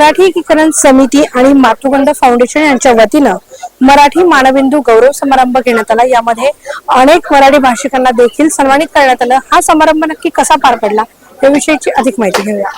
मराठी एकीकरण समिती आणि मातृगंड फाउंडेशन यांच्या वतीनं मराठी मानबिंदू गौरव समारंभ घेण्यात आला. यामध्ये अनेक मराठी भाषिकांना देखील सन्मानित करण्यात आलं. हा समारंभ नक्की कसा पार पडला याविषयीची अधिक माहिती घेऊया.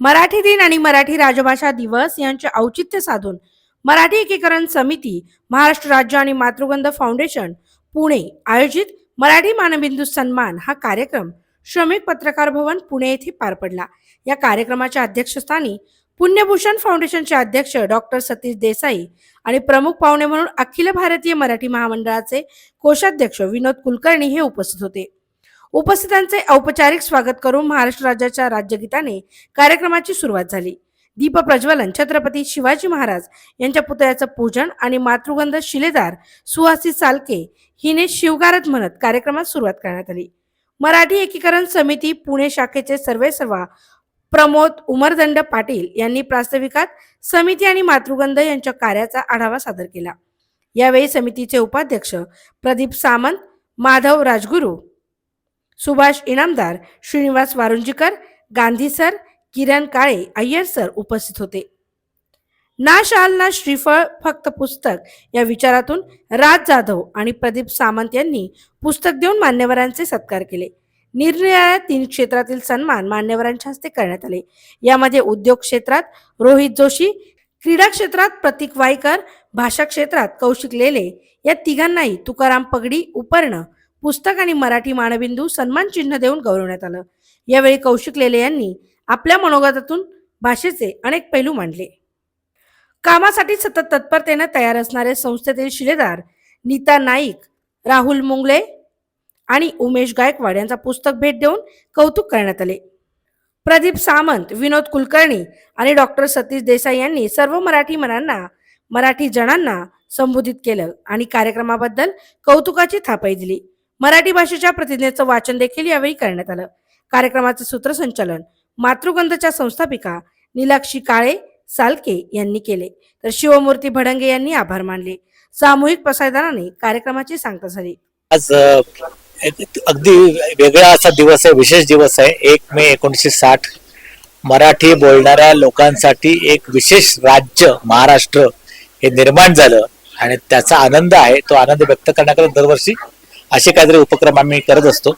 मराठी दिन आणि मराठी राजभाषा दिवस यांचे औचित्य साधून मराठी एकीकरण समिती महाराष्ट्र राज्य आणि मातृगंध फाउंडेशन पुणे आयोजित मराठी मानबिंदू सन्मान हा कार्यक्रम श्रमिक पत्रकार भवन पुणे येथे पार पडला. या कार्यक्रमाच्या अध्यक्षस्थानी पुण्यभूषण फाउंडेशनचे अध्यक्ष डॉक्टर सतीश देसाई आणि प्रमुख पाहुणे म्हणून अखिल भारतीय मराठी महामंडळाचे कोषाध्यक्ष विनोद कुलकर्णी हे उपस्थित होते. उपस्थितांचे औपचारिक स्वागत करून महाराष्ट्र राज्याच्या राज्यगीताने कार्यक्रमाची सुरुवात झाली. दीप प्रज्वलन छत्रपती शिवाजी महाराज यांच्या पुतळ्याचं पूजन आणि मातृगंध शिलेदार सुहासी सालके हिने शिवगारत म्हणत कार्यक्रमात सुरुवात करण्यात आली. मराठी एकीकरण समिती पुणे शाखेचे सर्वेसर्वा प्रमोद उमरदंड पाटील यांनी प्रास्ताविकात समिती आणि मातृगंध यांच्या कार्याचा आढावा सादर केला. यावेळी समितीचे उपाध्यक्ष प्रदीप सामंत माधव राजगुरू सुभाष इनामदार श्रीनिवास वारुंजीकर गांधी सर किरण काळे अय्यर सर उपस्थित होते. ना शाल ना श्रीफळ फक्त पुस्तक या विचारातून राज जाधव आणि प्रदीप सामंत यांनी पुस्तक देऊन मान्यवरांचे सत्कार केले. निरनिराळ्या तीन क्षेत्रातील सन्मान मान्यवरांच्या हस्ते करण्यात आले. यामध्ये उद्योग क्षेत्रात रोहित जोशी क्रीडा क्षेत्रात प्रतीक वायकर भाषा क्षेत्रात कौशिक लेले या तिघांनाही तुकाराम पगडी उपर्ण पुस्तक आणि मराठी मानबिंदू सन्मान चिन्ह देऊन गौरवण्यात आलं. यावेळी कौशिक लेले यांनी आपल्या मनोगतातून भाषेचे अनेक पैलू मांडले. कामासाठी सतत तत्परतेनं तयार असणारे संस्थेतील शिलेदार नीता नाईक राहुल मुंगले आणि उमेश गायकवाड यांचा पुस्तक भेट देऊन कौतुक करण्यात आले. प्रदीप सामंत विनोद कुलकर्णी आणि डॉक्टर सतीश देसाई यांनी सर्व मराठी मनांना मराठी जणांना संबोधित केलं आणि कार्यक्रमाबद्दल कौतुकाची थापाई दिली. मराठी भाषेच्या प्रतिज्ञेचं वाचन देखील यावेळी करण्यात आलं. कार्यक्रमाचे सूत्रसंचालन मातृगंधच्या संस्थापिका निलाक्षी काळे सालके यांनी केले. तर शिवमूर्ती भडंगे यांनी आभार मानले. सामूहिक प्रसारणाने कार्यक्रमाची सांगता झाली. आज अगदी वेगळा असा दिवस आहे विशेष दिवस आहे. एक मे एकोणीसशे साठ. मराठी बोलणाऱ्या लोकांसाठी एक विशेष राज्य महाराष्ट्र हे निर्माण झालं आणि त्याचा आनंद आहे. तो आनंद व्यक्त करण्याकरता दरवर्षी असे काहीतरी उपक्रम आम्ही करत असतो.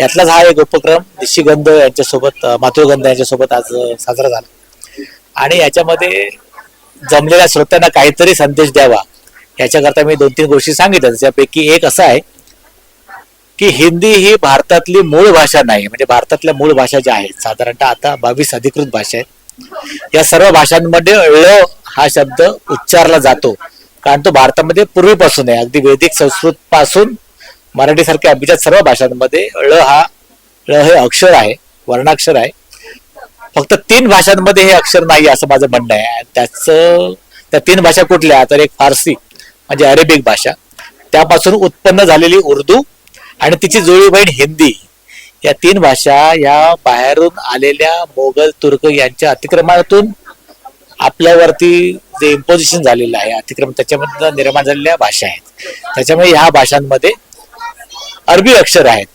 यातलाच हा एक उपक्रम निशिगंध यांच्यासोबत मातृगंध यांच्यासोबत आज साजरा झाला. आणि याच्यामध्ये जमलेल्या श्रोत्यांना काहीतरी संदेश द्यावा याच्याकरता मी दोन तीन गोष्टी सांगितल्या. त्यापैकी एक असं आहे की हिंदी ही भारतातली मूळ भाषा नाही म्हणजे भारतातल्या मूळ भाषा ज्या आहेत साधारणतः आता बावीस अधिकृत भाषा आहेत. या सर्व भाषांमध्ये ळ हा शब्द उच्चारला जातो. कारण तो भारतामध्ये पूर्वीपासून आहे. अगदी वैदिक संस्कृत पासून मराठी सारख्या अभिजात सर्व भाषांमध्ये ळ हा ळ हे अक्षर आहे वर्णाक्षर आहे. फक्त तीन भाषांमध्ये हे अक्षर नाही असं माझं म्हणणं आहे. त्याचं त्या तीन भाषा कुठल्या? तर एक फारसी म्हणजे अरेबिक भाषा. त्यापासून उत्पन्न झालेली उर्दू आणि तिची जुळी बहीण हिंदी. या तीन भाषा या बाहेरून आलेल्या मोगल तुर्क यांच्या अतिक्रमणातून आपल्यावरती जे इम्पोजिशन झालेलं आहे अतिक्रमण त्याच्यामध्ये निर्माण झालेल्या भाषा आहेत. त्याच्यामुळे ह्या भाषांमध्ये अरबी अक्षर आहेत.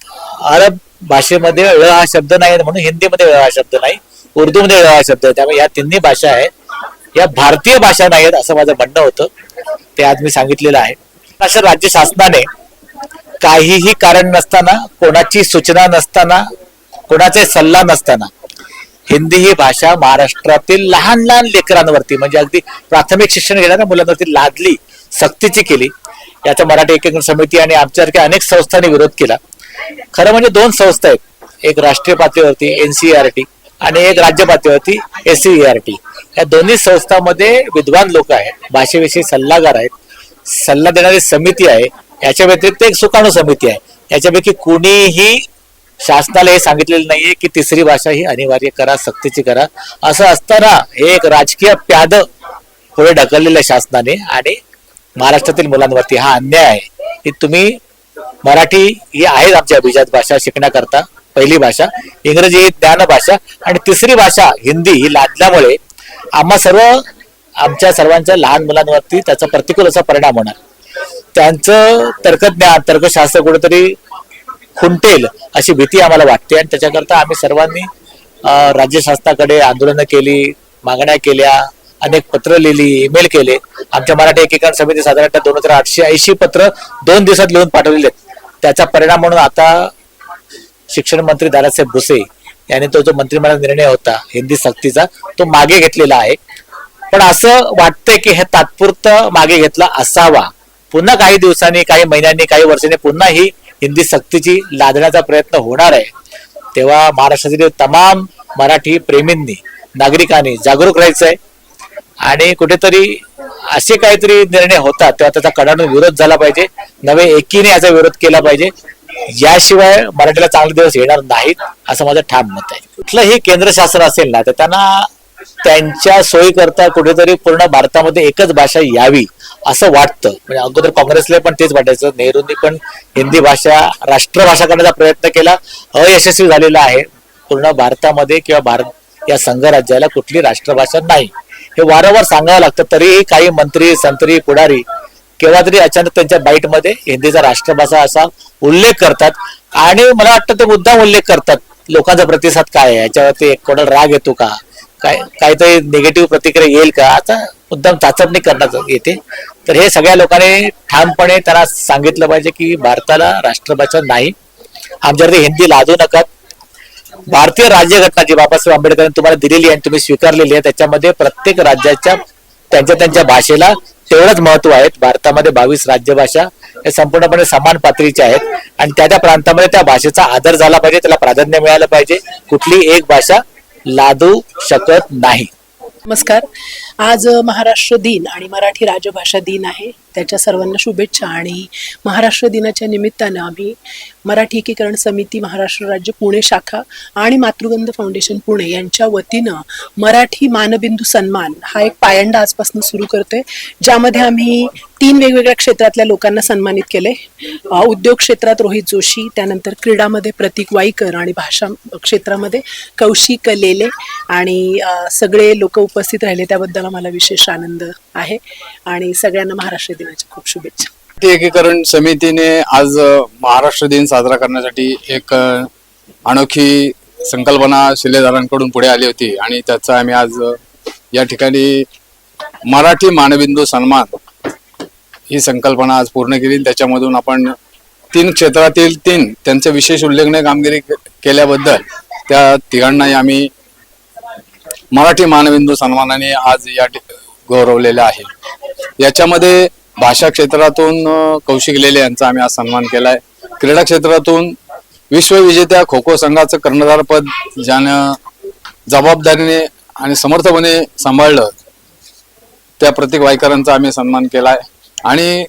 अरब भाषेमध्ये ळ हा शब्द नाही म्हणून हिंदीमध्ये ळ हा शब्द नाही उर्दूमध्ये ळ हा शब्द आहे. त्यामुळे या तिन्ही भाषा आहेत. या भारतीय भाषा नाही आहेत असं माझं म्हणणं होतं. ते आज मी सांगितलेलं आहे. अशा राज्य शासनाने काहीही कारण नसताना कोणाची सूचना नसताना कोणाचा सल्ला नसताना हिंदी ही भाषा महाराष्ट्रातील लहान लहान लेकरांवरती म्हणजे अगदी प्राथमिक शिक्षण घेणाऱ्या मुलांवरती लादली सक्तीची केली. याचा मराठी एकीकरण समिती आणि आमच्यासारख्या अनेक संस्थांनी विरोध केला. खरं म्हणजे दोन संस्था आहेत. एक राष्ट्रीय पातळीवरती टी आणि एक राज्य पातळीवरती एससीईआरटी या दोन्ही संस्थांमध्ये विद्वान लोक आहेत. भाषेविषयी सल्लागार आहेत. सल्ला देणारी समिती आहे. याच्या व्यतिरिक्त एक सुकाणू समिती आहे. याच्यापैकी कुणीही शासनाला हे सांगितलेलं नाहीये की तिसरी भाषा ही अनिवार्य करा सक्तीची करा. असं असताना हे एक राजकीय प्याद पुढे ढकललेलं आहे शासनाने आणि महाराष्ट्रातील मुलांवरती हा अन्याय आहे. की तुम्ही मराठी ही आहे आमची अभिजात भाषा शिकण्याकरता पहिली भाषा इंग्रजी ही ज्ञान भाषा आणि तिसरी भाषा हिंदी ही लादल्यामुळे आम्हा सर्व आमच्या सर्वांच्या लहान मुलांवरती त्याचा प्रतिकूल असा परिणाम होणार. त्यांचं तर्कज्ञान तर्कशास्त्र कुठेतरी खुंटेल अशी भीती आम्हाला वाटते. आणि त्याच्याकरता आम्ही सर्वांनी राज्य शासनाकडे आंदोलनं केली मागण्या केल्या अनेक पत्र लिहिली ईमेल केले. आमच्या मराठी एकीकरण समिती साधारणतः दोन हजार आठशे ऐंशी पत्र दोन दिवसात लिहून पाठवलेले आहेत. त्याचा परिणाम म्हणून आता शिक्षण मंत्री दादासाहेब भुसे यांनी तो जो मंत्रिमंडळ निर्णय होता हिंदी सक्तीचा तो मागे घेतलेला आहे. पण असं वाटतंय की हे तात्पुरतं मागे घेतला असावा. पुन्हा काही दिवसांनी काही महिन्यांनी काही वर्षांनी पुन्हा ही हिंदी सक्तीची लादण्याचा प्रयत्न होणार आहे. तेव्हा महाराष्ट्रातील तमाम मराठी प्रेमींनी नागरिकांनी जागरूक राहायचं आहे. आणि कुठेतरी असे काहीतरी निर्णय होतात तेव्हा त्याचा कडाडून विरोध झाला पाहिजे नवे एकीने याचा विरोध केला पाहिजे. याशिवाय मराठीला चांगले दिवस येणार नाहीत असं माझं ठाम मत आहे. कुठलंही केंद्र शासन असेल ना तर त्यांना त्यांच्या सोयीकरता कुठेतरी पूर्ण भारतामध्ये एकच भाषा यावी असं वाटतं. म्हणजे अगोदर काँग्रेसला पण तेच वाटायचं. नेहरूंनी पण हिंदी भाषा राष्ट्रभाषा करण्याचा प्रयत्न केला. अयशस्वी झालेला आहे. पूर्ण भारतामध्ये किंवा भारत या संघराज्याला कुठली राष्ट्रभाषा नाही. हे वारंवार सांगावं लागतं. तरीही काही मंत्री संत्री पुढारी केव्हा तरी अचानक त्यांच्या बाईटमध्ये हिंदीचा राष्ट्रभाषा असा उल्लेख करतात. आणि मला वाटतं ते मुद्दाम उल्लेख करतात. लोकांचा प्रतिसाद काय आहे? याच्यावरती कोणाला राग येतो का? काय काहीतरी निगेटिव्ह प्रतिक्रिया येईल का? आता मुद्दाम चाचपणी करण्यात येते. तर हे सगळ्या लोकांनी ठामपणे त्यांना सांगितलं पाहिजे की भारताला राष्ट्रभाषा नाही. आमच्या हिंदी लादू नका. भारतीय राज्यघटना जी बाबासाहेब आंबेडकरांनी तुम्हाला दिलेली आहे आणि तुम्ही स्वीकारलेली आहे त्याच्यामध्ये प्रत्येक राज्याच्या त्यांच्या त्यांच्या भाषेला तेवढंच महत्त्व आहे. भारतामध्ये बावीस राज्यभाषा हे संपूर्णपणे समान पातळीच्या आहेत. आणि त्या त्या प्रांतामध्ये त्या भाषेचा आदर झाला पाहिजे त्याला प्राधान्य मिळालं पाहिजे. कुठली एक भाषा लादू शकत नाही. नमस्कार. आज महाराष्ट्र दिन आणि मराठी राजभाषा दिन आहे. त्याच्या सर्वांना शुभेच्छा आणि महाराष्ट्र दिनाच्या निमित्तानं आम्ही मराठी एकीकरण समिती महाराष्ट्र राज्य पुणे शाखा आणि मातृगंध फाउंडेशन पुणे यांच्या वतीनं मराठी मानबिंदू सन्मान हा एक पायंडा आजपासून सुरू करतोय ज्यामध्ये आम्ही तीन वेगवेगळ्या क्षेत्रातल्या लोकांना सन्मानित केले उद्योग क्षेत्रात रोहित जोशी त्यानंतर क्रीडामध्ये प्रतीक वाईकर आणि भाषा क्षेत्रामध्ये कौशिक लेले आणि सगळे लोक उपस्थित राहिले त्याबद्दल आम्हाला विशेष आनंद आहे. आणि सगळ्यांना महाराष्ट्र दिनाच्या खूप शुभेच्छा. एकीकरण समितीने आज महाराष्ट्र दिन साजरा करण्यासाठी एक अनोखी संकल्पना शिलेदारांकडून पुढे आली होती. आणि त्याचा आम्ही आज या ठिकाणी मराठी मानबिंदू सन्मान ही संकल्पना आज पूर्ण केली. त्याच्यामधून आपण तीन क्षेत्रातील तीन त्यांचे विशेष उल्लेखनीय कामगिरी केल्याबद्दल त्या तिघांनाही आम्ही मराठी मानबिंदू सन्मानाने आज या गौरवलेलं आहे. याच्यामध्ये भाषा क्षेत्रातून कौशिक लेले यांचा आम्ही आज सन्मान केलाय. क्रीडा क्षेत्रातून विश्वविजेत्या खो खो संघाचं कर्णधारपद ज्यानं जबाबदारीने आणि समर्थपणे सांभाळलं त्या प्रतीक वायकरांचा आम्ही सन्मान केलाय. आणि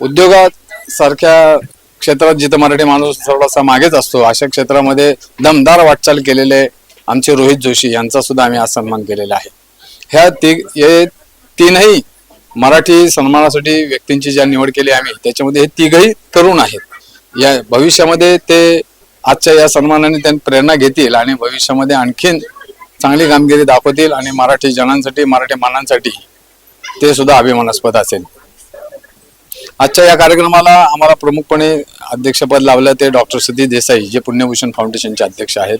उद्योगात सारख्या क्षेत्रात जिथं मराठी माणूस थोडासा मागेच असतो अशा क्षेत्रामध्ये दमदार वाटचाल केलेले आमचे रोहित जोशी यांचा सुद्धा आम्ही आज सन्मान केलेला आहे. ह्या ती हे तीनही मराठी सन्मानासाठी व्यक्तींची ज्या निवड केली आम्ही त्याच्यामध्ये हे तिघही तरुण आहेत. या भविष्यामध्ये ते आजच्या या सन्मानाने त्यांनी प्रेरणा घेतील आणि भविष्यामध्ये आणखीन चांगली कामगिरी दाखवतील आणि मराठी जनांसाठी मराठी मानांसाठी ते सुद्धा अभिमानास्पद असेल. आजच्या या कार्यक्रमाला आम्हाला प्रमुखपणे अध्यक्षपद लावलं ते डॉक्टर सुधीर देसाई जे पुण्यभूषण फाउंडेशनचे अध्यक्ष आहेत.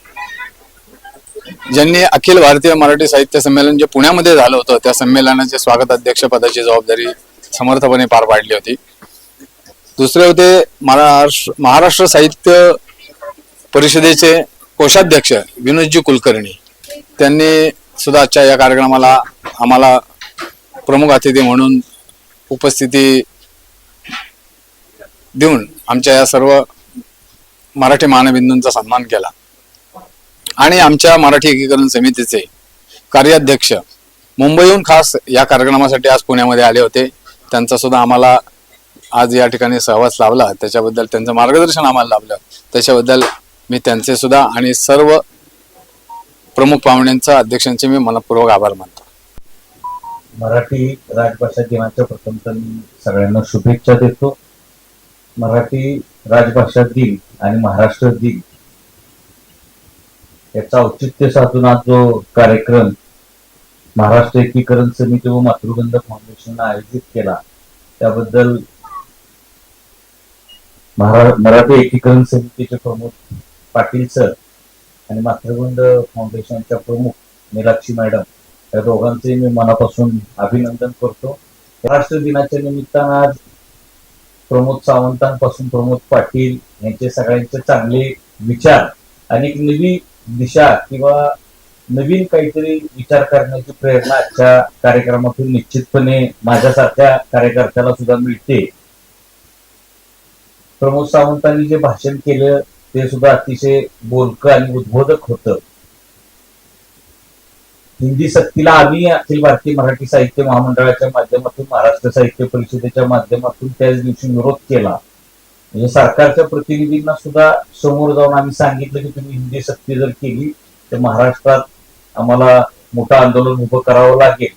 ज्यांनी अखिल भारतीय मराठी साहित्य संमेलन जे पुण्यामध्ये झालं होतं त्या संमेलनाचे स्वागत अध्यक्षपदाची जबाबदारी समर्थपणे पार पाडली होती. दुसरे होते महाराष्ट्र महाराष्ट्र साहित्य परिषदेचे कोषाध्यक्ष विनोदजी कुलकर्णी. त्यांनी सुद्धा आजच्या या कार्यक्रमाला आम्हाला प्रमुख अतिथी म्हणून उपस्थिती देऊन आमच्या या सर्व मराठी मानबिंदूंचा सन्मान केला. आणि आमच्या मराठी एकीकरण समितीचे कार्याध्यक्ष मुंबईहून खास या कार्यक्रमासाठी आज पुण्यामध्ये आले होते. त्यांचा सुद्धा आम्हाला आज या ठिकाणी सहवास लाभला. त्याच्याबद्दल त्यांचं मार्गदर्शन आम्हाला लाभलं. त्याच्याबद्दल मी त्यांचे सुद्धा आणि सर्व प्रमुख पाहुण्यांचा अध्यक्षांचे मी मनपूर्वक आभार मानतो. मराठी राजभाषा दिनाच्या प्रथम तर मी सगळ्यांना शुभेच्छा देतो. मराठी राजभाषा दिन आणि महाराष्ट्र दिन याचा औचित्य साधून आज जो कार्यक्रम महाराष्ट्र एकीकरण समिती व मातृगंध फाउंडेशननं आयोजित केला त्याबद्दल मराठी एकीकरण समितीचे प्रमुख पाटील सर आणि मातृगंध फाउंडेशनच्या प्रमुख मीनाक्षी मॅडम या दोघांचे मी मनापासून अभिनंदन करतो. महाराष्ट्र दिनाच्या निमित्तानं आज प्रमोद सावंतांपासून प्रमोद पाटील यांचे सगळ्यांचे चांगले विचार आणि एक नवी दिशा किंवा नवीन काहीतरी विचार करण्याची प्रेरणा आजच्या कार्यक्रमातून निश्चितपणे माझ्यासारख्या कार्यकर्त्याला सुद्धा मिळते. प्रमोद सावंतांनी जे भाषण केलं ते सुद्धा अतिशय बोलकं आणि उद्बोधक होतं. हिंदी सक्तीला आम्ही अखिल भारतीय मराठी साहित्य महामंडळाच्या माध्यमातून महाराष्ट्र साहित्य परिषदेच्या माध्यमातून त्याच दिवशी विरोध केला. म्हणजे सरकारच्या प्रतिनिधींना सुद्धा समोर जाऊन आम्ही सांगितलं की तुम्ही हिंदी सक्ती जर केली तर महाराष्ट्रात आम्हाला मोठं आंदोलन उभं करावं लागेल.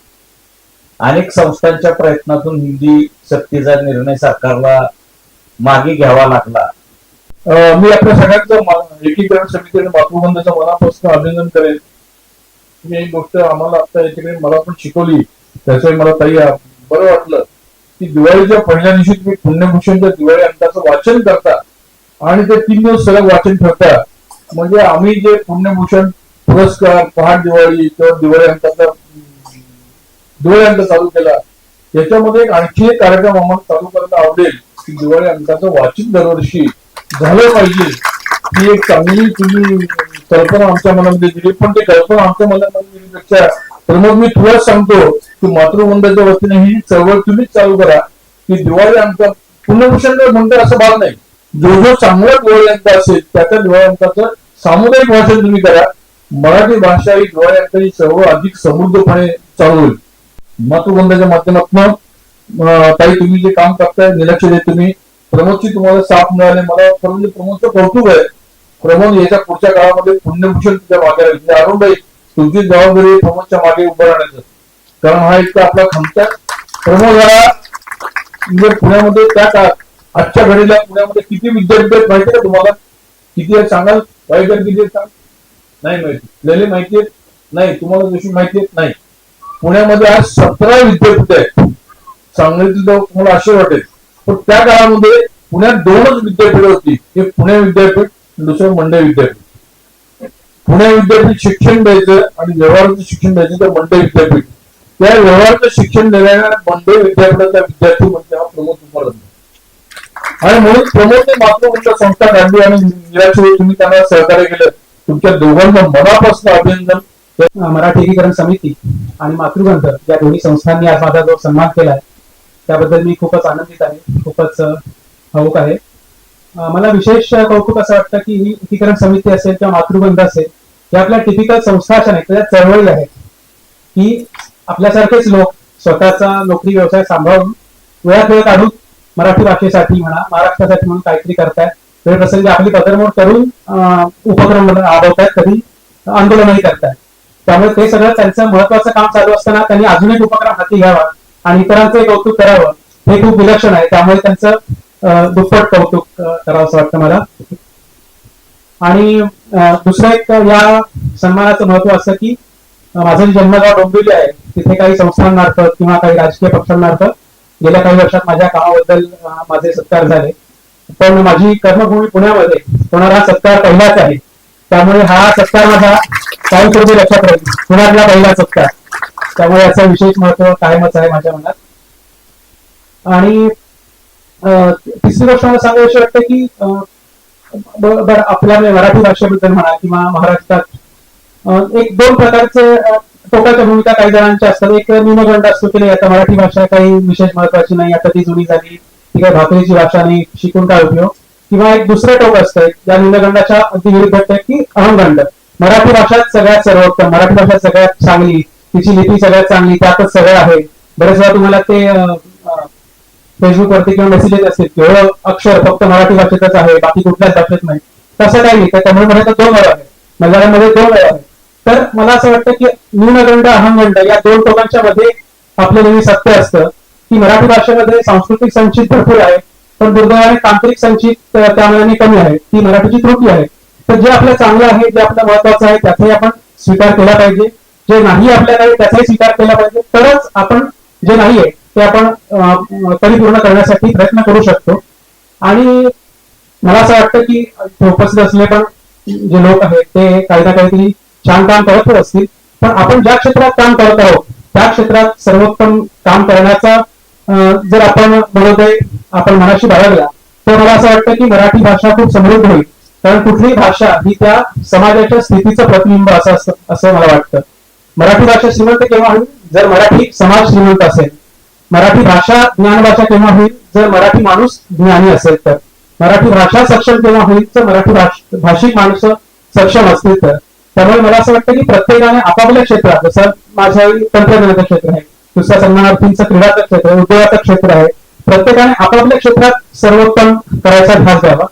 अनेक संस्थांच्या प्रयत्नातून हिंदी सक्तीचा निर्णय सरकारला मागे घ्यावा लागला. मी आपल्या सगळ्यांचं एकीकरण समितीने मातृबंधाचं मनापासून अभिनंदन करेन. तुम्ही एक गोष्ट आम्हाला आता याच्याकडे मला पण शिकवली. त्याचं मला ताई बरं वाटलं. की दिवाळीच्या पहिल्या दिवशी तुम्ही पुण्यभूषणच्या दिवाळी अंकाचं वाचन करता आणि ते तीन दिवस सलग वाचन ठेवता म्हणजे आम्ही जे पुण्यभूषण पुरस्कार पहाट दिवाळी किंवा दिवाळी अंकाचा दिवाळी अंक चालू केला याच्यामध्ये एक आणखी एक कार्यक्रम आम्हाला चालू करायला आवडेल की दिवाळी अंकाचं वाचन दरवर्षी झालं पाहिजे. ही एक चांगली तुम्ही कल्पना आमच्या मनामध्ये दिली पण ती कल्पना आमच्या मनामध्ये दिलीपेक्षा प्रमोद मी तुलाच सांगतो की मातृवंदाच्या वतीने ही चळवळ तुम्हीच चालू करा. की दिवाळी अंक पुण्यभूषण म्हणतो असं भाग नाही. जो जो चांगला दिवाळी अंक असेल त्या त्या दिवाळी अंकाचं सामुदायिक भाषण तुम्ही करा. मराठी भाषा ही दिवाळी अंकाची चळवळ अधिक समृद्धपणे चालू होईल. मातृबंधाच्या माध्यमातून काही ताई तुम्ही जे काम करताय निलक्ष देत तुम्ही. प्रमोदची तुम्हाला साथ मिळाले. मला खरं म्हणजे प्रमोदचं कौतुक आहे. प्रमोद याच्या पुढच्या काळामध्ये पुण्यभूषण तुझ्या मागे म्हणजे अरुणबाई तुमची जबाबदारी प्रमोदच्या मागे उभं राहण्याचं. कारण हा एक आपला खमचा प्रमोद हा म्हणजे पुण्यामध्ये त्या काळात आजच्या घडीला पुण्यामध्ये किती विद्यापीठ आहेत माहिती का तुम्हाला? किती आहेत सांगाल? वाईट किती आहेत सांग? नाही माहिती. आपल्याला माहिती आहेत नाही. तुम्हाला जशी माहिती आहेत नाही. पुण्यामध्ये आज सतरा विद्यापीठ आहेत. सांगलीतील तुम्हाला असे वाटेल. पण त्या काळामध्ये पुण्यात दोनच विद्यापीठ होती. एक पुणे विद्यापीठ दुसरं मंडई विद्यापीठ. पुणे विद्यापीठ शिक्षण द्यायचं आणि व्यवहाराचं शिक्षण द्यायचं तर मंडई विद्यापीठ. त्या व्यवहाराचं शिक्षण देणाऱ्या मंडई विद्यापीठाचा विद्यार्थी म्हणजे हा प्रमोद कुमार आणि म्हणून प्रमोदने मातृभूषा संस्था काढली आणि निराश तुम्ही त्यांना सहकार्य केलं. तुमच्या दोघांना मनापासून अभिनंदन. मराठी एकीकरण समिती आणि मातृग्रंथ या दोन्ही संस्थांनी आज माझा जो सन्मान केला आहे त्याबद्दल मी खूपच आनंदित आहे खूपच अ, आहे. मला विशेष कौतुक असं वाटतं की ही एकीकरण समिती असेल किंवा मातृबंध असेल या आपल्या टिपिकल संस्था अशा नाहीत त्या चळवळी आहेत. की आपल्यासारखेच लोक स्वतःचा नोकरी व्यवसाय सांभाळून वेळात वेळ काढून मराठी भाषेसाठी म्हणा महाराष्ट्रासाठी म्हणून काहीतरी करतायत. वेळ प्रसंगी आपली पदरमोड करून उपक्रम राबवतायत कधी आंदोलनही करतायत. त्यामुळे ते सगळं त्यांचं महत्वाचं काम चालू असताना त्यांनी अजून एक उपक्रम हाती घ्यावा आणि इतरांचं कौतुक करावं हे खूप विलक्षण आहे. त्यामुळे त्यांचं दुप्पट कौतुक करावं असं वाटतं मला. आणि दुसरं एक या सन्मानाचं महत्त्व असं की माझं जन्मगाव डोंबिवली आहे तिथे काही संस्थांमार्फत किंवा काही राजकीय पक्षांमार्फत गेल्या काही वर्षात माझ्या कामाबद्दल माझे सत्कार झाले. पण माझी कर्मभूमी पुण्यामध्ये होणारा सत्कार पहिलाच आहे. त्यामुळे हा सत्कार माझा काही लक्षात राहील. पुण्यातला पहिला सत्कार. त्यामुळे याचं विशेष महत्त्व कायमच आहे माझ्या मनात. आणि तिसरी गोष्ट मला सांगायची वाटतं की बरं आपल्या म्हणजे मराठी भाषेबद्दल म्हणा किंवा महाराष्ट्रात एक दोन प्रकारचे टोकाच्या भूमिका काही जणांच्या असतात. एक निमगंड असतो की नाही आता मराठी भाषा काही विशेष महत्वाची नाही आता ती जुनी झाली ती काही भाकरीची भाषा नाही शिकून काय उपयोग? किंवा एक दुसरं टोक असतं या न्यूनगंडाच्या अगदी विरुद्ध की अहंगंड. मराठी भाषाच सगळ्यात सर्वोत्तम मराठी भाषा सगळ्यात चांगली तिची लिपी सगळ्यात चांगली त्यातच सगळं आहे. बरेच वेळा तुम्हाला ते फेसबुक वरती किंवा मेसेजेस असतील की अक्षर फक्त मराठी भाषेतच आहे बाकी कुठल्याच भाषेत नाही. तसं काही नाही. तर त्यामुळे तर दोन वेळ आहे. मल्याळमध्ये दोन वेळ आहे. तर मला असं वाटतं की न्यूनगंड अहंगंड या दोन टोकांच्या मध्ये आपलं नेहमी सत्य असतं. की मराठी भाषेमध्ये सांस्कृतिक संचित भरपूर आहे पण दुर्दैवाने तांत्रिक संचित त्यामुळे कमी आहे. ती मराठीची त्रुटी आहे. तर जे आपलं चांगलं आहे जे आपलं महत्वाचं आहे त्याचाही आपण स्वीकार केला पाहिजे. जे नाही आपल्याकडे त्याचाही स्वीकार केला पाहिजे. तरच आपण जे नाही आहे ते आपण अं, परिपूर्ण करण्यासाठी प्रयत्न करू शकतो. आणि मला असं वाटतं की उपस्थित असले पण जे लोक आहेत ते काही ना काहीतरी छान काम करतच असतील. पण आपण ज्या क्षेत्रात काम करत आहोत त्या क्षेत्रात सर्वोत्तम काम करण्याचा अं, जर आपण मनोदय आपण मनाशी बाळगला तर मला असं वाटतं की मराठी भाषा खूप समृद्ध होईल. कारण कुठलीही भाषा ही त्या समाजाच्या स्थितीचं प्रतिबिंब असं असं मला वाटतं. मराठी भाषा श्रीमंत केव्हा होईल? जर मराठी समाज श्रीमंत असेल मराठी भाषा ज्ञान भाषा केव्हा होईल? जर मराठी माणूस ज्ञानी असेल तर. मराठी भाषा सक्षम केव्हा होईल? तर मराठी भाषिक माणूस सक्षम असतील तर. त्यामुळे मला असं वाटतं की प्रत्येकाने आपापल्या क्षेत्रात जसं माझ्या तंत्रज्ञानाचं क्षेत्र आहे दुसऱ्या सन्मानार्थींचं क्रीडाचं क्षेत्र उद्योगाचं क्षेत्र आहे प्रत्येकाने आपापल्या क्षेत्रात सर्वोत्तम करायचा ध्यास द्यावा.